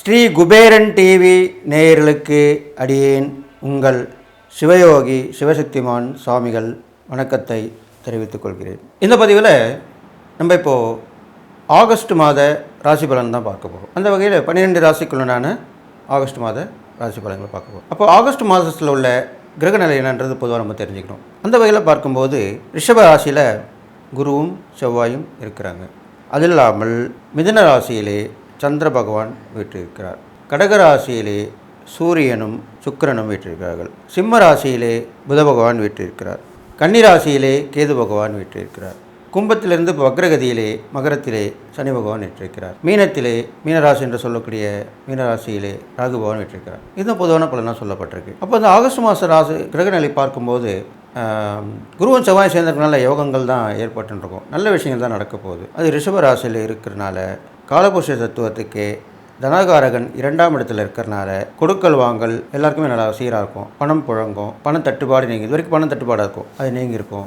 Sri Kuberan TV நேயர்களுக்கு அடியேன் உங்கள் சிவயோகி சிவசக்திமான் சுவாமிகள் வணக்கத்தை தெரிவித்துக் கொள்கிறேன். இந்த பதிவில் நம்ம இப்போது ஆகஸ்ட் மாத ராசி பலன் தான் பார்க்க போகிறோம் அந்த வகையில் பன்னிரெண்டு ராசிக்குள்ளனான ஆகஸ்ட் மாத ராசி பலன்களை பார்க்க போகிறோம் அப்போ ஆகஸ்ட் மாதத்தில் உள்ள கிரகநிலை என்னன்றது பொதுவாக நம்ம தெரிஞ்சுக்கணும். அந்த வகையில் பார்க்கும்போது ரிஷப ராசியில் குருவும் செவ்வாயும் இருக்கிறாங்க. அது இல்லாமல் மிதுன ராசியிலே சந்திர பகவான் வீற்றிருக்கிறார். கடக ராசியிலே சூரியனும் சுக்கிரனும் வீற்றிருக்கிறார்கள். சிம்ம ராசியிலே புத பகவான் வீற்றிருக்கிறார். கன்னி ராசியிலே கேது பகவான் வீற்றிருக்கிறார். கும்பத்திலிருந்து வக்ரகதியிலே மகரத்திலே சனி பகவான் வீற்றிருக்கிறார். மீனத்திலே மீனராசி என்று சொல்லக்கூடிய மீனராசியிலே ராகு பகவான் வீற்றிருக்கிறார். இதுதான் பொதுவான பலனாக சொல்லப்பட்டிருக்கு. அப்போ அந்த ஆகஸ்ட் மாத ராசி கிரகநிலை பார்க்கும்போது குருவும் செவ்வாய் சேர்ந்ததுனால யோகங்கள் தான் ஏற்பட்டுருக்கும் நல்ல விஷயங்கள் தான் நடக்க போகுது. அது ரிஷபராசியில் இருக்கிறனால காலபுஷ தத்துவத்துக்கு தனகாரகன் இரண்டாம் இடத்துல இருக்கிறனால கொடுக்கல் வாங்கல் எல்லாருக்குமே நல்லா சீராக இருக்கும். பணம் புழங்கும். பணம் தட்டுப்பாடு நீங்க இது வரைக்கும் பணம் தட்டுப்பாடாக இருக்கும். அது நீங்கியிருக்கும்.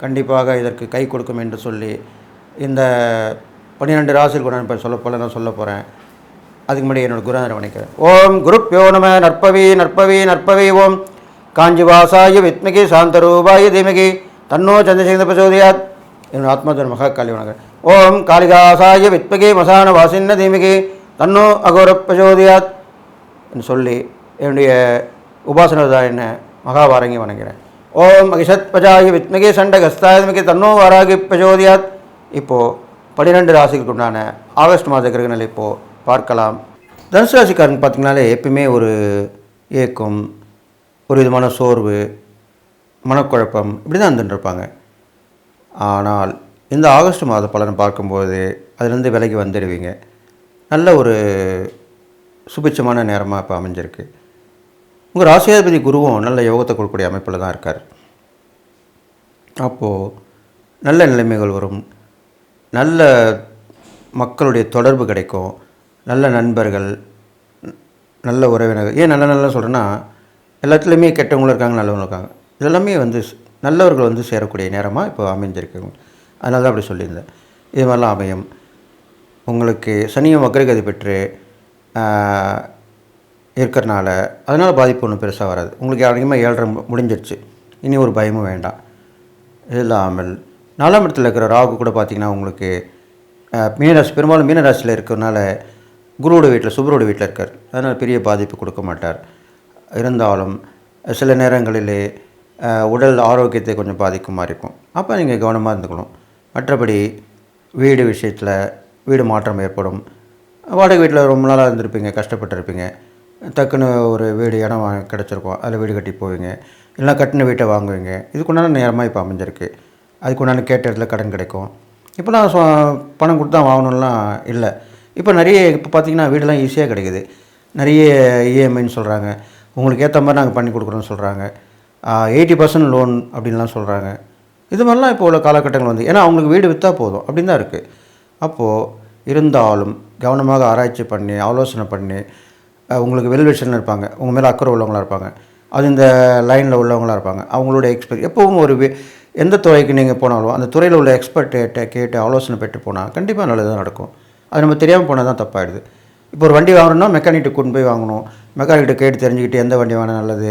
கண்டிப்பாக இதற்கு கை கொடுக்கும் என்று சொல்லி இந்த பன்னிரெண்டு ராசியில் கூட நான் சொல்ல போல நான் சொல்ல போகிறேன் அதுக்கு முன்னாடி என்னோட குருநாதரை வணக்கிறேன் ஓம் குருப்பியோ நம நற்பவி நற்பவி நற்பவி ஓம். காஞ்சிவாசாய வித்மிகி சாந்தரூபாய தீமகி தன்னோ சந்திரசேகர பிரசோதியாத். என்னோட ஆத்மாதர் மகா காளி வணக்கம். ஓம் காளிகாசாய வித்மிகி மசான வாசின்ன தீமகி தன்னோ அகோர பிரசோதியாத். என்று சொல்லி என்னுடைய உபாசனதாயன மகாபாரங்கி வணங்குகிறேன் ஓம் அகிஷத் பஜாயி வித்மிகி சண்டகஸ்தாயத்மிகி தன்னோ வாராகி பிரஜோதியாத் இப்போது பன்னிரெண்டு ராசிகளுக்கு உண்டான ஆகஸ்ட் மாத கிரகங்கள் இப்போது பார்க்கலாம். தனுசு ராசிக்காரங்க பார்த்திங்கனாலே எப்பயுமே ஒரு ஏக்கம் ஒரு விதமான சோர்வு மனக்குழப்பம் இப்படி தான் இருந்துட்டுருப்பாங்க ஆனால் இந்த ஆகஸ்ட் மாத பலனை பார்க்கும்போது அதுலேருந்து விலகி வந்துடுவீங்க. நல்ல ஒரு சுபிட்சமான நேரமாக இப்போ அமைஞ்சிருக்கு. உங்கள் ராசியாதிபதி குருவும் நல்ல யோகத்தை கொடுக்கக்கூடிய அமைப்பில் தான் இருக்கார். அப்போது நல்ல நிலைமைகள் வரும். நல்ல மக்களுடைய தொடர்பு கிடைக்கும். நல்ல நண்பர்கள் நல்ல உறவினர்கள். ஏன் நல்ல நல்ல சொல்கிறேன்னா எல்லாத்துலேயுமே கெட்டவங்களும் இருக்காங்க நல்லவங்களும் இருக்காங்க. இதெல்லாமே வந்து நல்லவர்கள் வந்து சேரக்கூடிய நேரமாக இப்போ அமைஞ்சிருக்காங்க அதனால தான் அப்படி சொல்லியிருந்தேன். இது மாதிரிலாம் அமையும். உங்களுக்கு சனியும் வக்ரகதி பெற்று இருக்கிறனால அதனால் பாதிப்பு ஒன்றும் பெருசாக வராது. உங்களுக்கு அதிகமாக ஏழரை முடிஞ்சிருச்சு. இனி ஒரு பயமும் வேண்டாம். இல்லாமல் நாலாம் இடத்துல இருக்கிற ராகு கூட பார்த்திங்கன்னா உங்களுக்கு மீனராசி பெரும்பாலும் மீனராசியில் இருக்கிறனால குருவோட வீட்டில் சுபரோட வீட்டில் இருக்கார். அதனால் பெரிய பாதிப்பு கொடுக்க மாட்டார். இருந்தாலும் சில நேரங்களிலே உடல் ஆரோக்கியத்தை கொஞ்சம் பாதிக்கும் மாதிரி இருக்கும். அப்போ நீங்கள் கவனமாக இருந்துக்கணும். மற்றபடி வீடு விஷயத்தில் வீடு மாற்றம் ஏற்படும். வாடகை வீட்டில் ரொம்ப நாளாக இருந்திருப்பீங்க கஷ்டப்பட்டிருப்பீங்க. டக்குன்னு ஒரு வீடு இடம் வா கிடச்சிருக்கும். அதில் வீடு கட்டி போவீங்க. இல்லைனா கட்டின வீட்டை வாங்குவீங்க. இதுக்குண்டான நேரமாக இப்போ அமைஞ்சிருக்கு. அதுக்குண்டான கேட்ட இடத்துல கடன் கிடைக்கும். இப்போலாம் சொ பணம் கொடுத்து தான் வாங்கணும்லாம் இல்லை. இப்போ நிறைய இப்போ பார்த்தீங்கன்னா வீடெல்லாம் ஈஸியாக கிடைக்குது. நிறைய இஎம்ஐன்னு சொல்கிறாங்க உங்களுக்கு ஏற்ற மாதிரி நாங்கள் பண்ணி கொடுக்குறோன்னு சொல்கிறாங்க எயிட்டி பர்சன்ட் லோன் அப்படின்லாம் சொல்கிறாங்க இது மாதிரிலாம் இப்போ உள்ள காலகட்டங்கள் வந்து ஏன்னா அவங்களுக்கு வீடு விற்றா போதும் அப்படின்னு தான் இருக்குது அப்போது இருந்தாலும் கவனமாக ஆராய்ச்சி பண்ணி ஆலோசனை பண்ணி உங்களுக்கு வெல்விஷன் இருப்பாங்க. உங்கள் மேலே அக்கறை உள்ளவங்களா இருப்பாங்க. அது இந்த லைனில் உள்ளவங்களாக இருப்பாங்க. அவங்களோட எக்ஸ்பெக்ட் எப்பவும் ஒரு எந்த துறைக்கு நீங்கள் போனாலும் அந்த துறையில் உள்ள எக்ஸ்பர்ட்டேட்டை கேட்டு ஆலோசனை பெற்று போனால் கண்டிப்பாக நல்லது நடக்கும். அது நம்ம தெரியாமல் போனால் தான் தப்பாயிடுது. இப்போ ஒரு வண்டி வாங்கணும்னா மெக்கானிக்கிட்ட கொண்டு போய் வாங்கணும். மெக்கானிக்கிட்ட கேட்டு தெரிஞ்சுக்கிட்டு எந்த வண்டி வாங்கினா நல்லது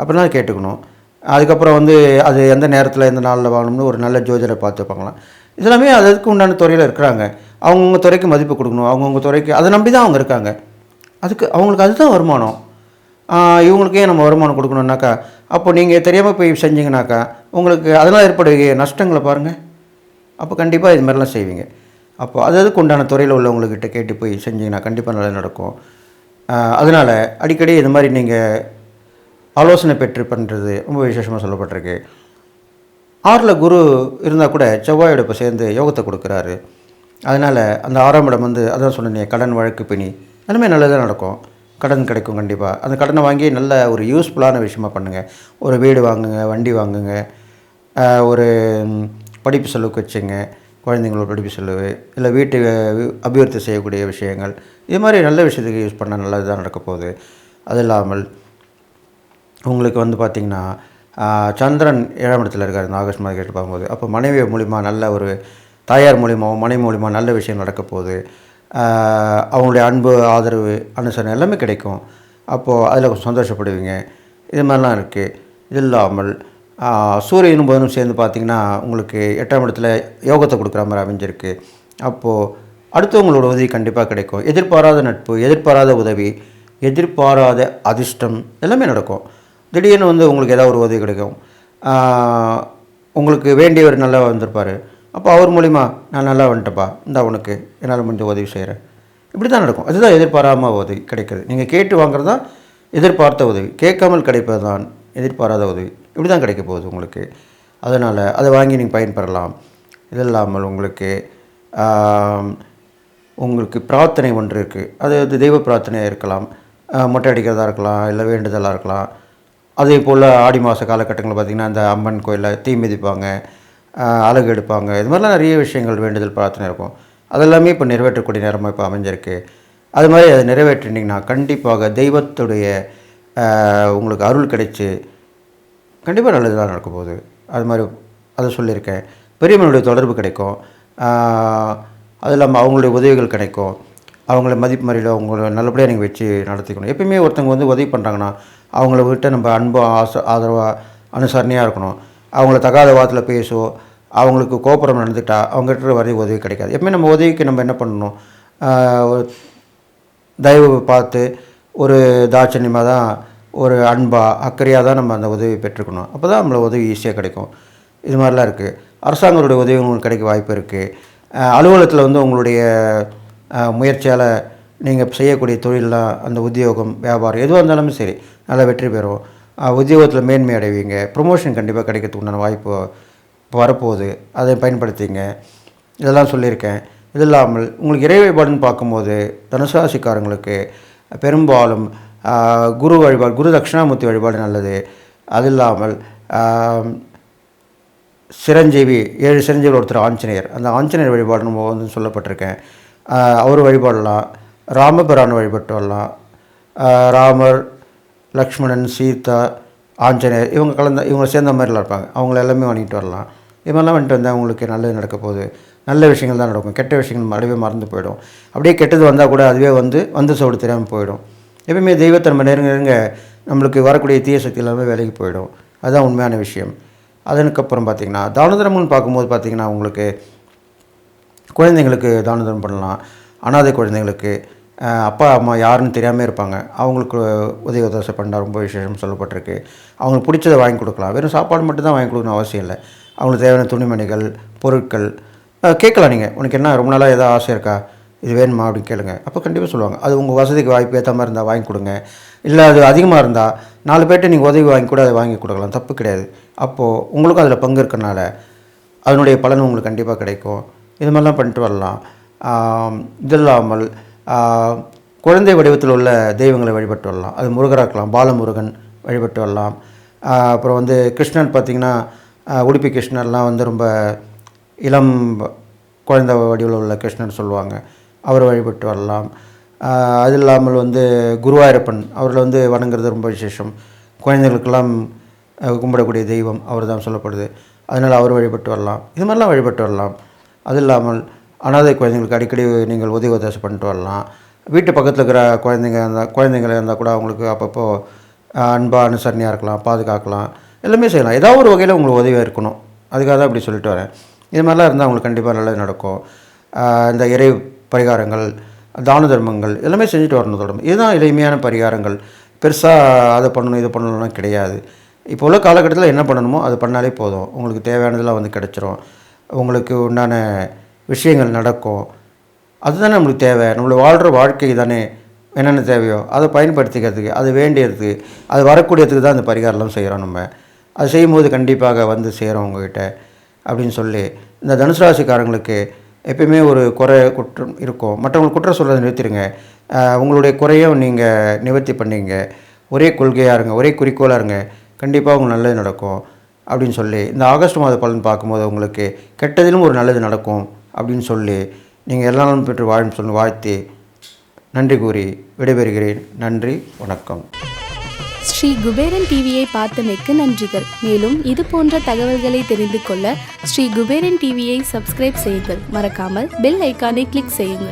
அப்படிலாம் கேட்டுக்கணும். அதுக்கப்புறம் வந்து அது எந்த நேரத்தில் எந்த நாளில் வாங்கணும்னு ஒரு நல்ல ஜோதிடரை பார்த்து பார்க்கலாம். இதெல்லாமே அதுக்கு உண்டான துறையில் இருக்கிறாங்க. அவங்கவுங்க துறைக்கு மதிப்பு கொடுக்கணும். அவங்கவுங்க துறைக்கு அதை நம்பி தான் அவங்க இருக்காங்க. அதுக்கு அவங்களுக்கு அதுதான் வருமானம். இவங்களுக்கே நம்ம வருமானம் கொடுக்கணுன்னாக்கா அப்போ நீங்கள் தெரியாமல் போய் செஞ்சீங்கனாக்கா உங்களுக்கு அதெல்லாம் ஏற்படுகிற நஷ்டங்களை பாருங்கள் அப்போ கண்டிப்பாக இது மாதிரிலாம் செய்வீங்க. அப்போ அது அதுக்கு உண்டான துறையில் உள்ளவங்கக்கிட்ட கேட்டு போய் செஞ்சீங்கன்னா கண்டிப்பாக நல்லா நடக்கும். அதனால் அடிக்கடி இது மாதிரி நீங்கள் ஆலோசனை பெற்று பண்ணுறது ரொம்ப விசேஷமாக சொல்லப்பட்டிருக்கு. ஆறில் குரு இருந்தால் கூட செவ்வாயோட இப்போ சேர்ந்து யோகத்தை கொடுக்குறாரு. அதனால் அந்த ஆறாம் இடம் வந்து அதான் சொன்னேன் கடன் வழக்கு பிணி. எல்லாமே நல்லதாக நடக்கும். கடன் கிடைக்கும் கண்டிப்பாக அந்த கடனை வாங்கி நல்ல ஒரு யூஸ்ஃபுல்லான விஷயமா பண்ணுங்கள் ஒரு வீடு வாங்குங்க வண்டி வாங்குங்க ஒரு படிப்பு செலவுக்கு வச்சுங்க குழந்தைங்களோட படிப்பு செலவு இல்லை வீட்டு அபிவிருத்தி செய்யக்கூடிய விஷயங்கள். இது மாதிரி நல்ல விஷயத்துக்கு யூஸ் பண்ணால் நல்லது தான் நடக்க போகுது. அது இல்லாமல் உங்களுக்கு வந்து பார்த்திங்கன்னா சந்திரன் ஏழாம் இடத்துல இருக்கார் இந்த ஆகஸ்ட் மாதம் கேட்டு பார்க்கும்போது அப்போ மனைவி மூலிமா நல்ல ஒரு தாயார் மூலிமாவும் மனைவி மூலிமா நல்ல விஷயம் நடக்க போகுது. அவங்களுடைய அன்பு ஆதரவு அனுசரணை எல்லாமே கிடைக்கும். அப்போது அதில் கொஞ்சம் சந்தோஷப்படுவீங்க. இது மாதிரிலாம் இருக்குது இது இல்லாமல் சூரியனும் புதனும் சேர்ந்து பார்த்திங்கன்னா உங்களுக்கு எட்டாம் இடத்துல யோகத்தை கொடுக்குற மாதிரி அமைஞ்சிருக்கு. அப்போது அடுத்தவங்களோட உதவி கண்டிப்பாக கிடைக்கும். எதிர்பாராத நட்பு எதிர்பாராத உதவி எதிர்பாராத அதிர்ஷ்டம் எல்லாமே நடக்கும். திடீர்னு வந்து உங்களுக்கு ஏதாவது ஒரு உதவி கிடைக்கும். உங்களுக்கு வேண்டியவர் நல்லா வந்திருப்பார். அப்போ அவர் மூலிமா நான் நல்லா வந்துட்டப்பா இந்த உனக்கு என்னால் முடிஞ்ச உதவி செய்கிறேன் இப்படி தான் நடக்கும். அதுதான் எதிர்பாராம உதவி கிடைக்கிறது நீங்கள் கேட்டு வாங்குறது தான் எதிர்பார்த்த உதவி. கேட்காமல் கிடைப்பது தான் எதிர்பாராத உதவி. இப்படி தான் கிடைக்க போகுது உங்களுக்கு. அதனால் அதை வாங்கி நீங்கள் பயன்பெறலாம். இது இல்லாமல் உங்களுக்கு உங்களுக்கு பிரார்த்தனை ஒன்று இருக்குது அது வந்து தெய்வ பிரார்த்தனையாக இருக்கலாம். மொட்டை அடிக்கிறதா இருக்கலாம் இல்லை வேண்டுதலாக இருக்கலாம். அதே போல் ஆடி மாத காலகட்டங்களில் பார்த்திங்கன்னா அந்த அம்மன் கோயிலில் தீ மிதிப்பாங்க. அழகு எடுப்பாங்க. இது மாதிரிலாம் நிறைய விஷயங்கள் வேண்டுதல் பிரார்த்தனை இருக்கும். அதெல்லாமே இப்போ நிறைவேற்றக்கூடிய நேரமாக இப்போ அமைஞ்சிருக்கு. அது மாதிரி அதை நிறைவேற்றினீங்கன்னா கண்டிப்பாக தெய்வத்துடைய உங்களுக்கு அருள் கிடைச்சி கண்டிப்பாக நல்லதுதான் நடக்கும் போகுது. அது மாதிரி அதை சொல்லியிருக்கேன். பெரியவங்களுடைய தொடர்பு கிடைக்கும். அது இல்லாமல் அவங்களுடைய உதவிகள் கிடைக்கும். அவங்கள மதிப்பு மறியல அவங்கள நல்லபடியாக நீங்கள் வச்சு நடத்திக்கணும். எப்பயுமே ஒருத்தவங்க வந்து உதவி பண்ணுறாங்கன்னா அவங்கள விட்டு நம்ம அன்பு ஆச ஆதரவாக அனுசரணையாக இருக்கணும். அவங்கள தகாத வாரத்தில் பேசோ அவங்களுக்கு கோபுரம் நடந்துட்டா அவங்ககிட்ட வரைய உதவி கிடைக்காது. எப்பவுமே நம்ம உதவிக்கு நம்ம என்ன பண்ணணும்? ஒரு தயவு பார்த்து ஒரு தாட்சணியமாக தான் ஒரு அன்பாக அக்கறையாக தான் நம்ம அந்த உதவி பெற்றுக்கணும். அப்போ தான் நம்மளை உதவி ஈஸியாக கிடைக்கும். இது மாதிரிலாம் இருக்குது அரசாங்கங்களுடைய உதவி உங்களுக்கு கிடைக்க வாய்ப்பு இருக்குது அலுவலகத்தில் வந்து உங்களுடைய முயற்சியால் நீங்கள் செய்யக்கூடிய தொழிலெலாம் அந்த உத்தியோகம் வியாபாரம் எதுவாக இருந்தாலும் சரி நல்லா வெற்றி பெறும். உத்தியோகத்தில் மேன்மை அடைவீங்க. ப்ரொமோஷன் கண்டிப்பாக கிடைக்கிறதுக்கு உண்டான வாய்ப்பு வரப்போகுது. அதை பயன்படுத்திங்க. இதெல்லாம் சொல்லியிருக்கேன். இது இல்லாமல் உங்களுக்கு இறை வழிபாடுன்னு பார்க்கும்போது தனுசராசிக்காரங்களுக்கு பெரும்பாலும் குரு வழிபாடு குரு தட்சிணாமூர்த்தி வழிபாடு நல்லது. அது இல்லாமல் சிரஞ்சீவி ஏழு சிரஞ்சீவி ஒருத்தர் ஆஞ்சநேயர். அந்த ஆஞ்சநேயர் வழிபாடு நம்ம வந்து சொல்லப்பட்டிருக்கேன். அவர் வழிபாடலாம். ராமபிரான் வழிபட்டு வரலாம். ராமர் லக்ஷ்மணன் சீதா ஆஞ்சநேயர் இவங்க கலந்த இவங்க சேர்ந்த மாதிரிலாம் இருப்பாங்க. அவங்கள எல்லாமே வாங்கிட்டு வரலாம். இது மாதிரிலாம் வந்துட்டு வந்தால் உங்களுக்கு நல்லது நடக்க போகுது. நல்ல விஷயங்கள் தான் நடக்கும். கெட்ட விஷயங்கள் மறவே மறந்து போயிடும். அப்படியே கெட்டது வந்தால் கூட அதுவே வந்து வந்து சோடு தெரியாமல் போயிடும். எப்பயுமே தெய்வத்தை நம்ம நெருங்க நெருங்க நம்மளுக்கு வரக்கூடிய தீய சக்தி எல்லாமே விலகி போயிடும். அதுதான் உண்மையான விஷயம். அதனுக்கப்புறம் பார்த்திங்கன்னா தான தர்மம்னு பார்க்கும்போது பார்த்திங்கன்னா உங்களுக்கு குழந்தைங்களுக்கு தான தர்மம் பண்ணலாம். அனாதை குழந்தைங்களுக்கு அப்பா அம்மா யாருன்னு தெரியாமல் இருப்பாங்க. அவங்களுக்கு உதவி உதவி பண்ணால் ரொம்ப விசேஷம் சொல்லப்பட்டிருக்கு. அவங்களுக்கு பிடிச்சதை வாங்கி கொடுக்கலாம். வெறும் சாப்பாடு மட்டும் தான் வாங்கி கொடுக்கணும் அவசியம் இல்லை. அவங்களுக்கு தேவையான துணிமணிகள் பொருட்கள் கேட்கலாம் நீங்கள் உனக்கு என்ன ரொம்ப நாளாக ஏதாவது ஆசை இருக்கா? இது வேணுமா அப்படின்னு கேளுங்க. அப்போ கண்டிப்பாக சொல்லுவாங்க. அது உங்கள் வசதிக்கு வாய்ப்பு ஏற்ற மாதிரி இருந்தால் வாங்கி கொடுங்க. இல்லை அது அதிகமாக இருந்தால் நாலு பேர்ட்ட நீங்கள் உதவி வாங்கி கூட அதை வாங்கி கொடுக்கலாம். தப்பு கிடையாது. அப்போது உங்களுக்கும் அதில் பங்கு இருக்கனால அதனுடைய பலன் உங்களுக்கு கண்டிப்பாக கிடைக்கும். இது மாதிரிலாம் பண்ணிட்டு வரலாம். இது இல்லாமல் குழந்தை வடிவத்தில் உள்ள தெய்வங்களை வழிபட்டு வரலாம். அது முருகராக இருக்கலாம் பாலமுருகன் வழிபட்டு வரலாம். அப்புறம் வந்து கிருஷ்ணன் பார்த்திங்கன்னா உடுப்பி கிருஷ்ணர்லாம் வந்து ரொம்ப இளம் குழந்தை வடிவில் உள்ள கிருஷ்ணன் சொல்லுவாங்க. அவர் வழிபட்டு வரலாம். அது இல்லாமல் வந்து குருவாயூரப்பன் அவரில் வந்து வணங்குறது ரொம்ப விசேஷம். குழந்தைகளுக்கெல்லாம் கும்பிடக்கூடிய தெய்வம் அவர் தான் சொல்லப்படுது. அதனால் அவர் வழிபட்டு வரலாம். இது மாதிரிலாம் வழிபட்டு வரலாம். அது இல்லாமல் அனாதை குழந்தைங்களுக்கு அடிக்கடி நீங்கள் உதவி உதவி பண்ணிட்டு வரலாம். வீட்டு பக்கத்தில் இருக்கிற குழந்தைங்க இருந்தால் குழந்தைங்கள இருந்தால் கூட அவங்களுக்கு அப்பப்போ அன்பாக அனுசரணையாக இருக்கலாம் பாதுகாக்கலாம் எல்லாமே செய்யலாம். ஏதாவது ஒரு வகையில் உங்களுக்கு உதவியாக இருக்கணும். அதுக்காக தான் இப்படி சொல்லிட்டு வரேன். இது மாதிரிலாம் இருந்தால் உங்களுக்கு கண்டிப்பாக நல்லது நடக்கும். இந்த இறை பரிகாரங்கள் தான தர்மங்கள் எல்லாமே செஞ்சுட்டு வரணும் தொடரும் இதுதான் எளிமையான பரிகாரங்கள். பெருசாக அதை பண்ணணும் இது பண்ணணும்லாம் கிடையாது. இப்போ உள்ள காலகட்டத்தில் என்ன பண்ணணுமோ அது பண்ணாலே போதும். உங்களுக்கு தேவையானதெல்லாம் வந்து கிடச்சிரும். உங்களுக்கு உண்டான விஷயங்கள் நடக்கும். அதுதானே நம்மளுக்கு தேவை. நம்மளை வாழ்கிற வாழ்க்கை தானே. என்னென்ன தேவையோ அதை பயன்படுத்திக்கிறதுக்கு அது வேண்டியதுக்கு அது வரக்கூடியதுக்கு தான் அந்த பரிகாரம்லாம் செய்கிறோம் நம்ம. அது செய்யும்போது கண்டிப்பாக வந்து சேரும் உங்ககிட்ட அப்படின்னு சொல்லி இந்த தனுசு ராசிக்காரங்களுக்கு எப்பயுமே ஒரு குறை குற்றம் இருக்கும். மற்றவங்களுக்கு குற்றம் சொல்கிறத நிறுத்திடுங்க. உங்களுடைய குறையும் நீங்கள் நிவர்த்தி பண்ணிங்க. ஒரே கொள்கையாக இருங்க ஒரே குறிக்கோளாக இருங்க. கண்டிப்பாக உங்களுக்கு நல்லது நடக்கும் அப்படின்னு சொல்லி இந்த ஆகஸ்ட் மாத பலன் பார்க்கும்போது உங்களுக்கு கெட்டதிலும் ஒரு நல்லது நடக்கும். அப்படின்னு சொல்லி நீங்கள் எல்லா பெற்று வாழும் சொல்லி வாழ்த்து நன்றி கூறி விடைபெறுகிறேன். நன்றி வணக்கம். ஸ்ரீ குபேரன் டிவியை பார்த்தமைக்கு நன்றிகள். மேலும் இது போன்ற தகவல்களை தெரிந்து கொள்ள ஸ்ரீ குபேரன் டிவியை சப்ஸ்கிரைப் செய்யுங்கள். மறக்காமல் பெல் ஐக்கானை கிளிக் செய்யுங்கள்.